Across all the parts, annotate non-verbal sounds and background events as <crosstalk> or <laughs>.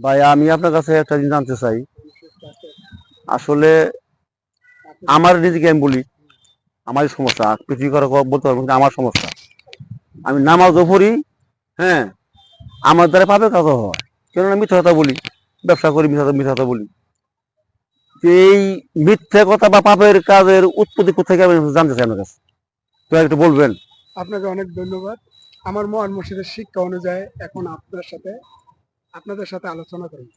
ভাই, আমি আপনার কাছে একটা জিনিস জানতে চাই। আসলে আমার নিজেকে আমি বলি, আমারই সমস্যা। পৃথিবী করা বলতে পারব আমার সমস্যা। আমি নামাজও পড়ি হ্যাঁ আমার দ্বারা পাপের কাজ হয়। কেননা মিথ্যা কথা বলি, ব্যবসা করি, মিথ্যা মিথ্যা কথা বলি। এই মিথ্যা কথা বা পাপের কাজের উৎপত্তি কোথেকে আমি জানতে চাই আমার কাছে? তো একটু বলবেন। আপনাকে অনেক ধন্যবাদ। আমার মহান মুর্শিদের শিক্ষা অনুযায়ী এখন আপনার সাথে আপনাদের সাথে আলোচনা করব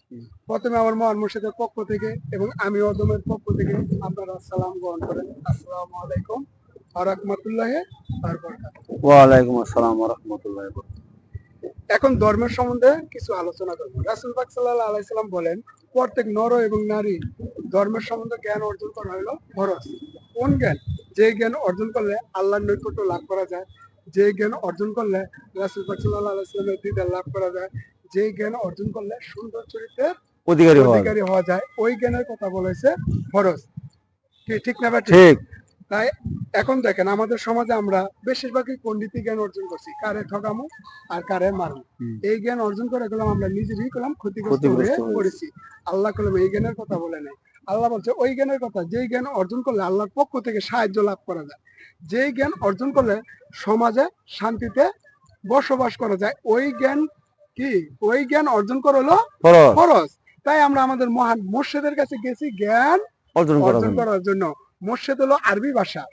প্রথমে আমার মহান মুর্শিদের পক্ষ থেকে এবং আমি অদমের পক্ষ থেকে আপনারা সালাম গ্রহণ করেন। আসসালামু আলাইকুম আরহামতুল্লাহ ওয়ালাইকুম আসসালাম রহমতুল্লাহ এখন ধর্মের সম্বন্ধে কিছু আলোচনা করব। রাসুল পাক সাল্লাহ আলাইসাল্লাম বলেন প্রত্যেক নর এবং নারী ধর্মের সম্বন্ধে জ্ঞান অর্জন করা হলো ফরজ। কোন জ্ঞান? যে জ্ঞান অর্জন করলে আল্লাহর নৈকট্য লাভ করা যায় যে জ্ঞান অর্জন করলে রাসুল সাল্লাহ দিদার লাভ করা যায় যে জ্ঞান অর্জন করলে সুন্দর চরিত্রের অধিকারী অধিকারী হওয়া যায়। ওই জ্ঞানের কথা বলেছে ফরজ। ঠিক না ঠিক। তাই এখন দেখেন আমাদের সমাজে আমরা বেশিরভাগই পণ্ডিতি জ্ঞান অর্জন করছি কারে ঠকামো আর কারে মারমো। এই জ্ঞান অর্জন করে গেলাম আমরা নিজেরই করলাম ক্ষতিগ্রস্ত হয়ে পড়েছি। আল্লাহ কলম এই জ্ঞানের কথা বলে নাই। আল্লাহ বলছে ওই জ্ঞানের কথা যেই জ্ঞান অর্জন করলে আল্লাহর পক্ষ থেকে সাহায্য লাভ করা যায়। যেই জ্ঞান অর্জন করলে সমাজে শান্তিতে বসবাস করা যায়। ওই জ্ঞান কি? ওই জ্ঞান অর্জন করা হলো ফরজ। খরচ তাই আমরা আমাদের মহান মুর্শিদের কাছে গেছি জ্ঞান অর্জন করার জন্য। করার জন্য। মোর্শেদ হলো আরবি ভাষা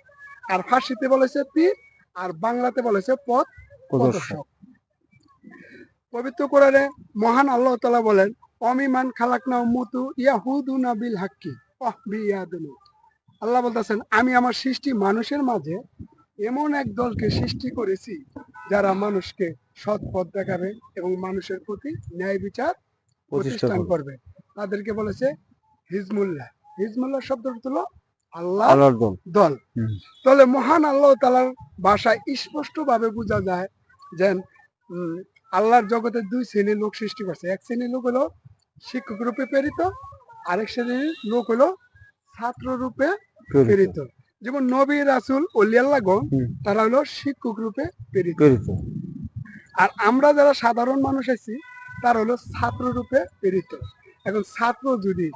আর ফার্সিতে বলেছে পীর আর বাংলাতে বলেছে পথ। প্রদর্শক। পবিত্র কোরআনে মহান আল্লাহ তালা বলেন অমিমান খালাকনা মুতু ইয়াহুদুনা বিল হাক্কি অহ বিয়াদুনু। আল্লাহ বলতেছেন আমি আমার সৃষ্টি মানুষের মাঝে এমন এক দলকে সৃষ্টি করেছি যারা মানুষকে সৎ পথ দেখাবে এবং মানুষের প্রতি ন্যায় বিচার প্রতিষ্ঠান করবে। তাদেরকে বলেছে হিজমুল্লাহ। হিজমুল্লাহ শব্দ হলো আল্লাহ দল। তাহলে মহান আল্লাহ তালার ভাষায় স্পষ্ট ভাবে বোঝা যায় যে উম, আল্লাহর জগতে দুই শ্রেণির লোক সৃষ্টি করছে। এক শ্রেণির লোক হলো শিক্ষক রূপে প্রেরিত আরেক শ্রেণির লোক হলো ছাত্র রূপে প্রেরিত। যেমন নবী রাসুল অলিয়াল্লাগণ হুম। তারা হলো শিক্ষক রূপে প্রেরিত প্রেরিত আর আমরা যারা সাধারণ মানুষ আছি তার হলো ছাত্র রূপে প্রেরিত এখন ছাত্র যদি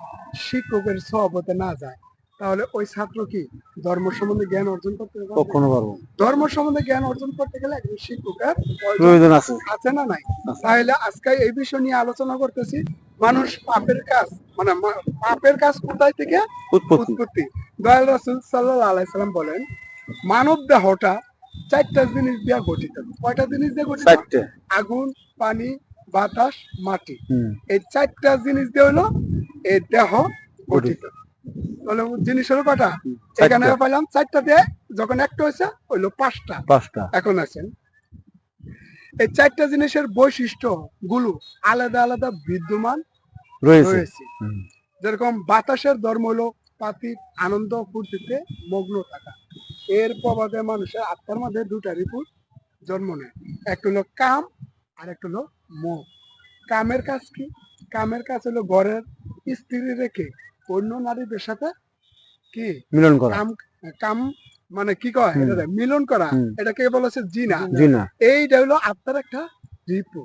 শিক্ষকের সহপথে না যায় তাহলে ওই ছাত্র কি ধর্ম সম্বন্ধে জ্ঞান অর্জন করতে পারবে? কখনো পারব ধর্ম সম্বন্ধে জ্ঞান অর্জন করতে গেলে একজন শিক্ষকের প্রয়োজন আছে। আছে না নাই? তাহলে আজকে এই বিষয় নিয়ে আলোচনা করতেছি। মানুষ পাপের কাজ মানে পাপের কাজ কোথায় থেকে? উৎপত্তি। উৎপত্তি। দয়াল রাসুল সাল্লাহ আলাইসাল্লাম বলেন মানব দেহটা চারটা জিনিস দিয়ে গঠিত। কয়টা জিনিস দিয়ে গঠিত? আগুন পানি বাতাস মাটি। এই চারটা জিনিস দিয়ে হলো এই দেহ গঠিত। কটা এখানে পাইলাম চারটা দিয়ে যখন একটা হয়েছে হইল পাঁচটা। পাঁচটা। এখন আছেন। এই চারটা জিনিসের বৈশিষ্ট্যগুলো আলাদা আলাদা বিদ্যমান রয়েছে। রয়েছে। যেরকম বাতাসের ধর্ম হলো পাতি আনন্দ ফুর্তিতে মগ্ন থাকা। এর প্রভাবে মানুষের আত্মার মধ্যে দুটা রিপুর জন্ম নেয়। একটা হলো কাম আর একটা হলো মোহ। কামের কাজ কি? কামের কাজ হলো ঘরের স্ত্রী রেখে অন্য নারীদের সাথে কি? মিলন করা। কাম মানে কি কয়? এটা মিলন করা। এটাকে বলেছে জিনা। জি না এইটা হলো আত্মার একটা রিপু।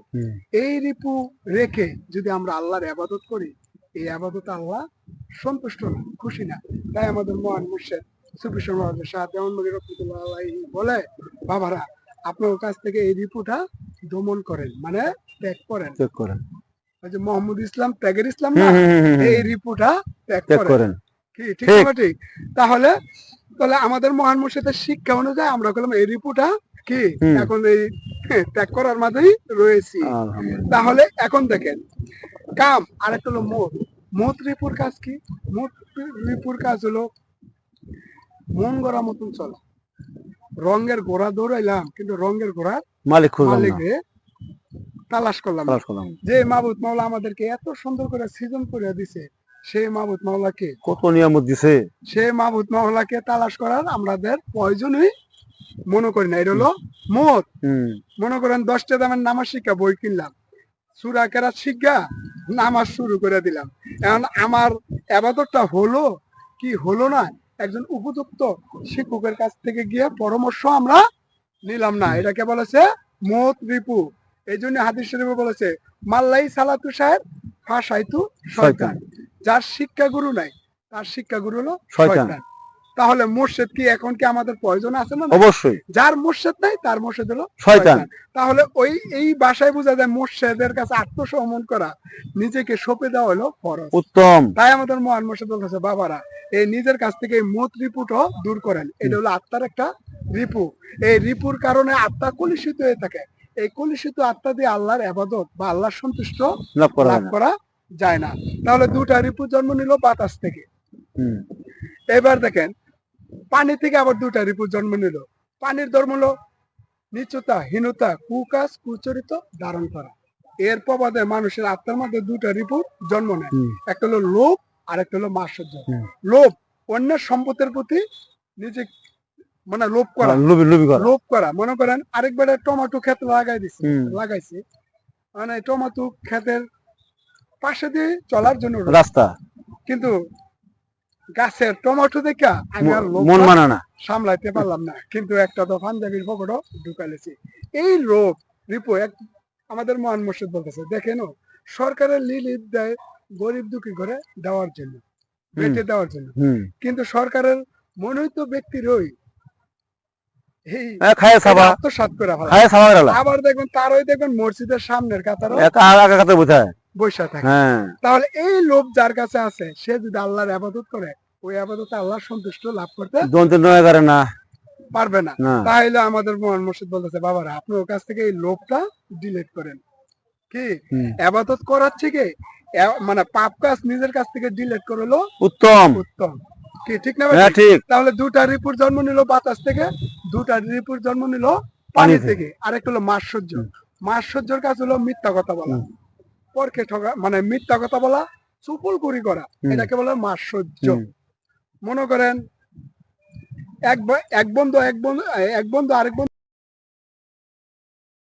এই রিপু রেখে যদি আমরা আল্লাহর আবাদত করি এই আবাদত আল্লাহ সন্তুষ্ট না খুশি না। তাই আমাদের মহান মুর্শেদ সুফি সমাজ শাহ দেওয়ানবাড়ি রহমতুল্লাহ বলে বাবারা আপনার কাছ থেকে এই রিপুটা দমন করেন মানে ত্যাগ করেন। চেক করেন। ওই যে মোহাম্মদ ইসলাম ত্যাগের ইসলাম না? এই রিপুটা ত্যাগ করেন। করেন। ঠিক ঠিক। তাহলে তাহলে আমাদের মহান মুর্শিদের শিক্ষা অনুযায়ী আমরা করলাম এই রিপুটা কি? এখন এই <laughs> ত্যাগ করার মাঝেই রয়েছি। তাহলে এখন দেখেন কাম আর একটা হলো মত মত রিপুর কাজ কি? মত রিপুর কাজ হলো মন গড়া মতন চলা। রঙের ঘোড়া দৌড়াইলাম কিন্তু রঙের ঘোড়ার মালিক মালিক তালাশ করলাম। যে মাহবুদ মাওলা আমাদেরকে এত সুন্দর করে সৃজন করে দিছে সেই মাহবুদ মাওলাকে কত নিয়ামত দিছে? সে মাহবুদ মাওলাকে তালাশ করার আমাদের প্রয়োজনই মনে করি না। এটা হলো মত। মনে করেন দশটা দামের নামাজ শিক্ষা বই কিনলাম। সুরা কেরা শিক্ষা নামাজ শুরু করে দিলাম। এখন আমার আবাদতটা হলো কি হলো না? একজন উপযুক্ত শিক্ষকের কাছ থেকে গিয়ে পরামর্শ আমরা নিলাম না। এটাকে বলেছে মত রিপু। এই জন্য হাদিস শরীফে বলেছে মাল্লাই সালাতু সাহেব ফাঁসাইতু শয়তান। যার শিক্ষা গুরু নাই তার শিক্ষা গুরু হলো শয়তান। তাহলে মুর্শেদ কি এখন কি আমাদের প্রয়োজন আছে না অবশ্যই। যার মুর্শেদ নাই তার মুর্শেদ হলো শয়তান। তাহলে ওই এই ভাষায় বোঝা যায় মুর্শেদের কাছে আত্মসমন করা নিজেকে সঁপে দেওয়া হলো ফরজ। উত্তম। তাই আমাদের মহান মুর্শেদ বলতেছে বাবারা এই নিজের কাছ থেকে এই মত রিপুটও দূর করেন। এটা হলো আত্মার একটা রিপু। এই রিপুর কারণে আত্মা কলুষিত হয়ে থাকে। এই কলুষিত আত্মা দিয়ে আল্লাহর আবাদত বা আল্লাহর সন্তুষ্ট লাভ করা যায় না। তাহলে দুটা রিপু জন্ম নিল বাতাস থেকে। এবার দেখেন পানি থেকে আবার দুটা রিপু জন্ম নিল। পানির ধর্ম হলো নিচুতা হীনতা কুকাজ কুচরিত ধারণ করা। এর প্রবাদে মানুষের আত্মার মধ্যে দুটা রিপুর জন্ম নেয়। একটা হলো লোভ আর একটা হলো হুম। লোভ অন্যের সম্পদের প্রতি নিজে মানে লোভ করা। করা। লোভ করা। মনে করেন আরেকবার টমেটো ক্ষেত লাগাই দিছি। লাগাইছি। মানে টমেটো ক্ষেতের পাশে দিয়ে চলার জন্য রাস্তা। কিন্তু গাছের টমেটো দেখা আমি আর মন মানা না। সামলাইতে পারলাম না। কিন্তু একটা তো পাঞ্জাবির পকেটও ঢুকালেছি এই লোভ রিপো এক আমাদের মহান মসজিদ বলতেছে দেখেন সরকারের লিলিপ দেয় গরিব দুঃখী করে দেওয়ার জন্য বেঁচে দেওয়ার জন্য। কিন্তু সরকারের মনোনীত ব্যক্তির ওই আবার দেখবেন তারই দেখবেন মসজিদের সামনের কাতারও একা আগা কাতে বোঝায় বৈশা থাকে। হ্যাঁ। তাহলে এই লোভ যার কাছে আছে সে যদি আল্লাহর আবাদত করে ওই আবাদত আল্লাহর সন্তুষ্ট লাভ করতে নয় করে না। পারবে না। তাহলে আমাদের মোহন মুর্শিদ বলতেছে বাবারা আপনি ওর কাছ থেকে এই লোভটা ডিলিট করেন। কি? আবাদত করার থেকে মানে পাপ কাজ নিজের কাছ থেকে ডিলিট করল? উত্তম। উত্তম। কি ঠিক না হ্যাঁ ঠিক। তাহলে দুটা রিপুর জন্ম নিল বাতাস থেকে দুটা রিপুর জন্ম নিল পানি থেকে। আরেকটা হলো মাৎসর্য মাৎসর্যর কাজ হলো মিথ্যা কথা বলা। পরকে ঠগা মানে মিথ্যা কথা বলা চুপুল করি করা এটাকে বলে মাসহ্য মনে করেন এক এক বন্ধু এক বন্ধু এক বন্ধু আরেক বন্ধু